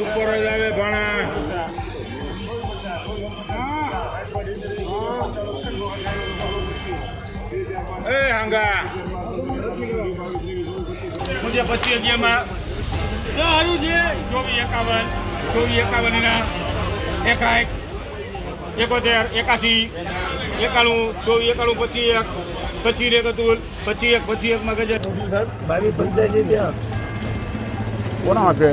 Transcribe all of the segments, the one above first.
Super જ આવે ભાણા. એ હાંગા. મુજે પચીસ અગિયારમાં હારું છે. ચોવીસ એકાવન ચોવીસ એકાવનના એકાઠ એકોતેર એકાસી એકાણું ચોવીસ એકાણું પચીસ એક પચીસ એક હતું પચીસ એક પચીસ એકમાં ગજર. બાવીસ પંચ્યાસી ત્યાં. કોના હશે?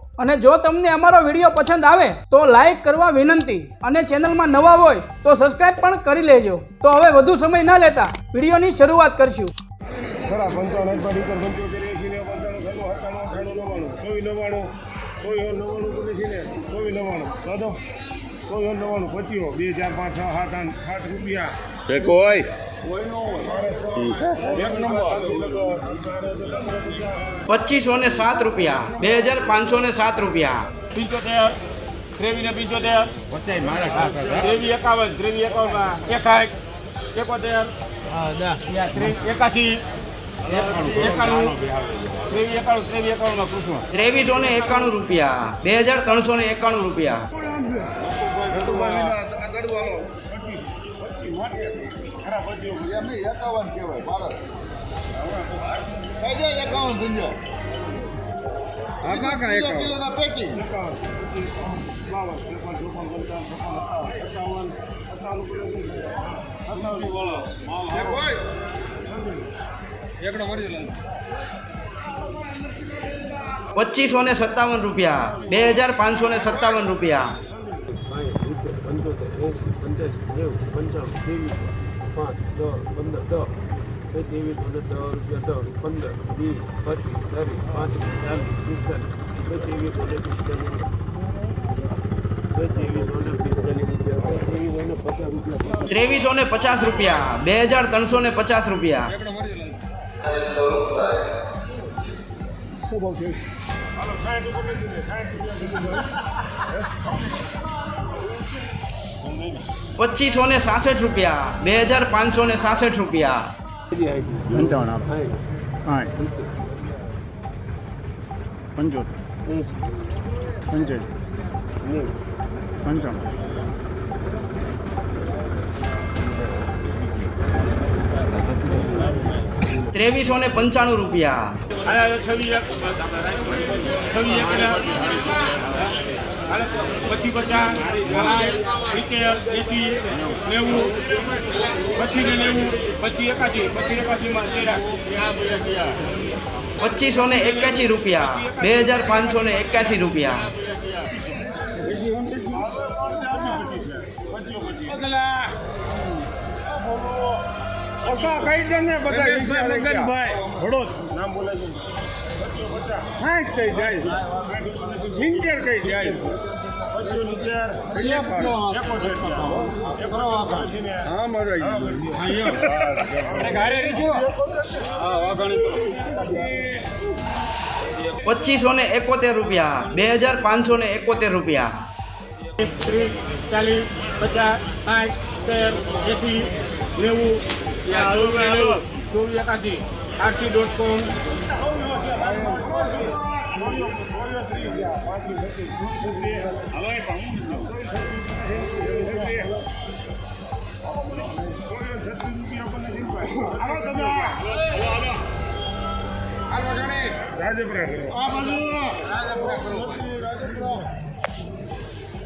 અને જો તમને અમારો વીડિયો પસંદ આવે તો લાઈક કરવા વિનંતી. અને ચેનલમાં નવા હોય તો સબસ્ક્રાઇબ પણ કરી લેજો. તો હવે વધુ સમય ન લેતા વિડીયોની શરૂઆત કરશું. ખરા પંચાવન અઠવા લીટર પંચોતેર એસી ને પંચાણું સત્તાણું અઠ્ઠાણું અઠ્ઠાણું નવ્વાણું ચોવીસ નવ્વાણું ચોવીસ નવ્વાણું બોલે છે ને ચોવીસ નવ્વાણું દાદો ચોવીસ નવ્વાણું પચીસો બે ચાર પાંચ છ સાત આઠ સાત રૂપિયા. છે કોઈ પચીસો ને સાત રૂપિયા બે હજાર પાંચસો ને સાત રૂપિયા. પંચોતેર ત્રેવી ને પંચોતેર ત્રેવીસ એકાવન ત્રેવીસ એકાવન એકાએક એકોતેર એકાસી ત્રેવીસો ને એકાણું રૂપિયા બે હજાર ત્રણસો ને એકાણું રૂપિયા. હા કાકા એકાવન બાવન ત્રેપન ચોપન પંચાવન છપ્પન સત્તાવન અઠ્ઠાવન અઠ્ઠાવન બોલો એકડો મળી જાય પચીસો ને સત્તાવન રૂપિયા બે હજાર પાંચસો ને સત્તાવન રૂપિયા પંચોતેર એંસી પંચ્યાસી નેવું પંચાણું ત્રેવીસ પાંચ દસ પંદર દસ ત્રેવીસ પંદર દસ રૂપિયા દસ પંદર વીસ પચીસ ત્રીસ પાંત્રીસ ચાલીસ પિસ્તાલીસ પિસ્તાલીસ ત્રેવીસ અને પિસ્તાલીસ ત્રેવીસો ને પચાસ રૂપિયા બે હજાર ત્રણસો ને પચાસ રૂપિયા. પચીસો ને સાસઠ રૂપિયા, બે હજાર પાંચસો ને સાસઠ રૂપિયા. પંચાવન આઠ પંચાવન ત્રેવીસો ને પંચાણું રૂપિયા. આયા છવ્વીસ એક છવ્વીસ એક ને હાલે પચીસ પચાસ સાઠ સિત્તેર એંસી નેવું પચીસ ને નેવું પચીસ એકાસી પચીસ એકાસીમાં તેરા પચીસો ને એક્યાસી રૂપિયા. બે હજાર પાંચસો ને એક્યાસી રૂપિયા. કઈ દે ને બધા મગનભાઈ હળોદ નામ બોલે છે સાઠ કઈ જાય. સિંગર કઈ જાય. હા પચીસો ને એકોતેર રૂપિયા. બે હજાર પાંચસો ને એકોતેર રૂપિયા. ત્રીસ ચાલીસ પચાસ સાઠ તેર એસી નેવું ચોવીસ ચોવીસ એકાસી આરસી ડોટ કોમ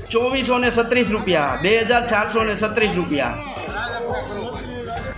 ચોવીસો ને છત્રીસ રૂપિયા, બે હજાર ચારસો ને છત્રીસ રૂપિયા.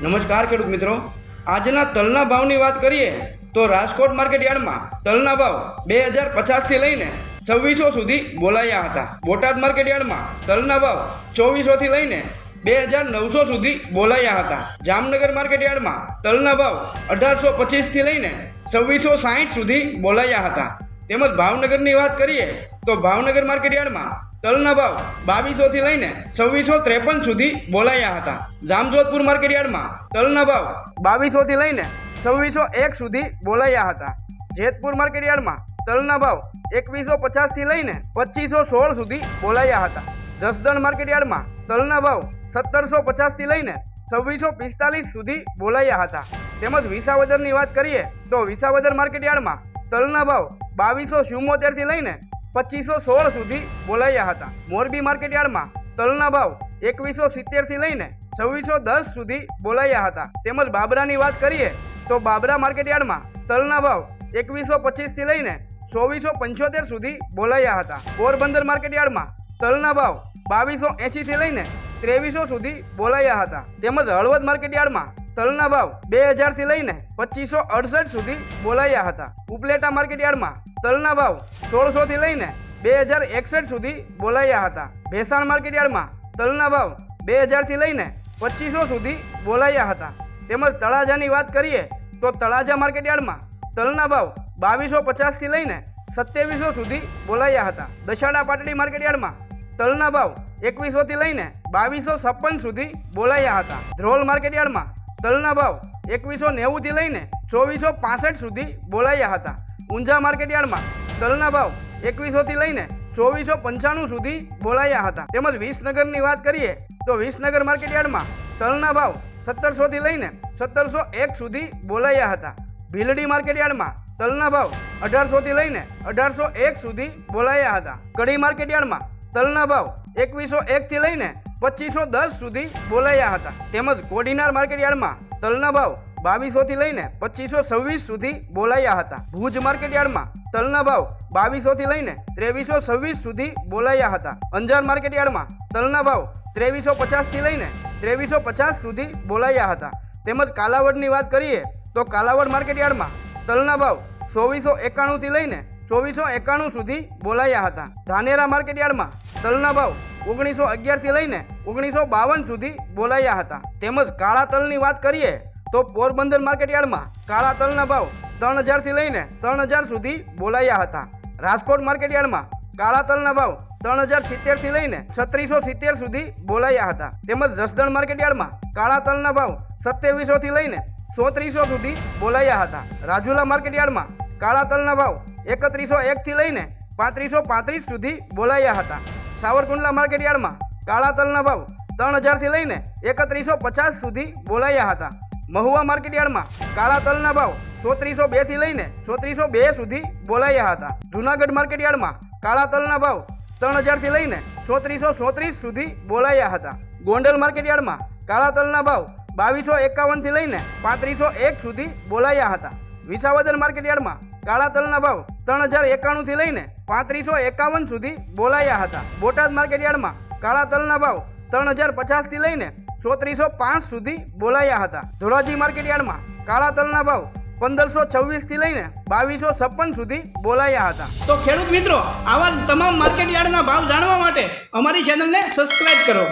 નમસ્કાર ખેડૂત મિત્રો. આજના તલના ભાવની વાત કરીએ તો રાજકોટ માર્કેટ યાર્ડમાં તલના ભાવ બે હજાર પચાસથી લઈને છવ્વીસો સુધી બોલાયા હતા. બોટાદ માર્કેટ યાર્ડમાં તલના ભાવ ચોવીસોથી લઈને બે હજાર નવસો સુધી બોલાયા હતા. જામનગર માર્કેટ યાર્ડમાં તલના ભાવ અઢારસો પચીસથી લઈને છવ્વીસો સાહીઠ સુધી બોલાયા હતા. તેમજ ભાવનગરની વાત કરીએ તો ભાવનગર માર્કેટ યાર્ડમાં તલના ભાવ બાવીસોથી લઈને છવ્વીસો ત્રેપન સુધી બોલાયા હતા. જામજોધપુર માર્કેટ યાર્ડમાં તલના ભાવ બાવીસોથી લઈને છવ્વીસો એક સુધી બોલાયા હતા. જેતપુર માર્કેટયાર્ડમાં તલના ભાવ એકવીસો પચાસથી લઈને પચીસો સોળ સુધી બોલાયા હતા. જસદણ માર્કેટયાર્ડમાં તલના ભાવ સત્તરસો પચાસથી લઈને છવ્વીસો પિસ્તાલીસ સુધી બોલાયા હતા. તેમજ વિસાવદરની વાત કરીએ તો વિસાવદર માર્કેટયાર્ડમાં તલના ભાવ બાવીસો ચુમ્મોતેરથી લઈને પચીસો સોળ સુધી બોલાયા હતા. મોરબી માર્કેટયાર્ડમાં તલના ભાવ એકવીસો સિત્તેરથી લઈને છવ્વીસો દસ સુધી બોલાયા હતા. તેમજ બાબરાની વાત કરીએ તો બાબરા માર્કેટ યાર્ડમાં તલના ભાવ એકવીસો પચીસથી લઈને ચોવીસો પંચોતેર સુધી બોલાયા હતા. પોરબંદર માર્કેટ યાર્ડમાં તલના ભાવ બાવીસો એંશીથી લઈને ત્રેવીસો સુધી બોલાયા હતા. તેમજ હળવદ માર્કેટ યાર્ડમાં તલના ભાવ બે હજારથી લઈને પચીસો અડસઠ સુધી બોલાયા હતા. ઉપલેટા માર્કેટયાર્ડમાં તલના ભાવ સોળસોથી લઈને બે હજાર એકસઠ સુધી બોલાયા હતા. ભેસાણ માર્કેટ યાર્ડમાં તલના ભાવ બે હજારથી લઈને પચીસો સુધી બોલાયા હતા. તેમજ તળાજાની વાત કરીએ તો તળાજા માર્કેટયાર્ડમાં તલના ભાવ બાવીસો પચાસથી લઈને સત્યાવીસો સુધી બોલાયા હતા. દશાડા પાટડી માર્કેટયાર્ડમાં તલના ભાવ એકવીસોથી લઈને બાવીસો છપ્પન સુધી બોલાયા હતા. ધ્રોલ માર્કેટ યાર્ડમાં તલના ભાવ એકવીસો નેવુંથી લઈને ચોવીસો પાસઠ સુધી બોલાયા હતા. ઊંઝા માર્કેટયાર્ડમાં તલના ભાવ એકવીસોથી લઈને ચોવીસો પંચાણું સુધી બોલાયા હતા. તેમજ વિસનગરની વાત કરીએ તો વિસનગર માર્કેટયાર્ડમાં તલના ભાવ સત્તરસોથી લઈને સત્તરસો એક સુધી બોલાયા હતા. ભીલડી માર્કેટયાર્ડમાં તલના ભાવ અઢારસો થી લઈને અઢારસો એક સુધી બોલાયા હતા. કડી માર્કેટયાર્ડમાં તલના ભાવ એકવીસો એક થી લઈને પચીસો દસ સુધી બોલાયા હતા. તેમજ કોડીનાર માર્કેટયાર્ડમાં તલના ભાવ બાવીસો થી લઈને પચીસો છવ્વીસ સુધી બોલાયા હતા. ભુજ માર્કેટયાર્ડમાં તલના ભાવ બાવીસો થી લઈને ત્રેવીસો છવ્વીસ સુધી બોલાયા હતા. અંજાર માર્કેટયાર્ડમાં તલના ભાવ ત્રેવીસો પચાસથી લઈને ત્રેવીસો પચાસ સુધી બોલાયા હતા. તેમજ કાલાવડની વાત કરીએ તો કાલાવડ માર્કેટયાર્ડમાં તલના ભાવ ચોવીસો એકાણું થી લઈને ચોવીસો એકાણું સુધી બોલાયા હતા. ધાનેરા માર્કેટયાર્ડમાં તલના ભાવ ઓગણીસો અગિયારથી લઈને ઓગણીસો બાવન સુધી બોલાયા હતા. તેમજ કાળા તલની વાત કરીએ તો પોરબંદર માર્કેટયાર્ડમાં કાળા તલના ભાવ ત્રણ હજારથી લઈને ત્રણ હજાર સુધી બોલાયા હતા. રાજકોટ માર્કેટયાર્ડમાં કાળા તલના ભાવ ત્રણ હજાર સિત્તેરથી લઈને છત્રીસો સિત્તેર સુધી બોલાયા હતા. તેમજ જસદણ માર્કેટયાર્ડમાં કાળા તલના ભાવ સત્યાવીસો થી લઈને ચોત્રીસો સુધી બોલાયા હતા. રાજુલા માર્કેટયાર્ડમાં કાળા તલના ભાવ એકત્રીસો એક થી લઈને પાંત્રીસો પાંત્રીસ સુધી બોલાયા હતા. સાવરકુંડલા માર્કેટયાર્ડમાં કાળા તલના ભાવ ત્રણ હજારથી લઈને એકત્રીસો પચાસ સુધી બોલાયા હતા. મહુવા માર્કેટયાર્ડમાં કાળા તલના ભાવ ચોત્રીસો બેથી લઈને ચોત્રીસો બે સુધી બોલાયા હતા. જુનાગઢ માર્કેટયાર્ડમાં કાળા તલના ભાવ ત્રણ હજારથી લઈને ચોત્રીસો ચોત્રીસ સુધી બોલાયા હતા. ગોંડલ માર્કેટયાર્ડમાં કાળા તલના ભાવ બાવીસો એકાવનથી લઈને પાંત્રીસો એક સુધી બોલાયા હતા. વિસાવદર માર્કેટ યાર્ડમાં કાળા તલના ભાવ ત્રણ હજાર એકાણુંથી લઈને પાંત્રીસો એકાવન સુધી બોલાયા હતા. બોટાદ માર્કેટ યાર્ડમાં કાળા તલના ભાવ ત્રણ હજાર પચાસથી લઈને ચોત્રીસો પાંચ સુધી બોલાયા હતા. ધોરાજી માર્કેટ યાર્ડમાં કાળા તલના ભાવ પંદરસો છવ્વીસથી લઈને બાવીસો છપ્પન સુધી બોલાયા હતા. તો ખેડૂત મિત્રો, આવા તમામ માર્કેટ યાર્ડના ભાવ જાણવા માટે અમારી ચેનલને સબસ્ક્રાઇબ કરો.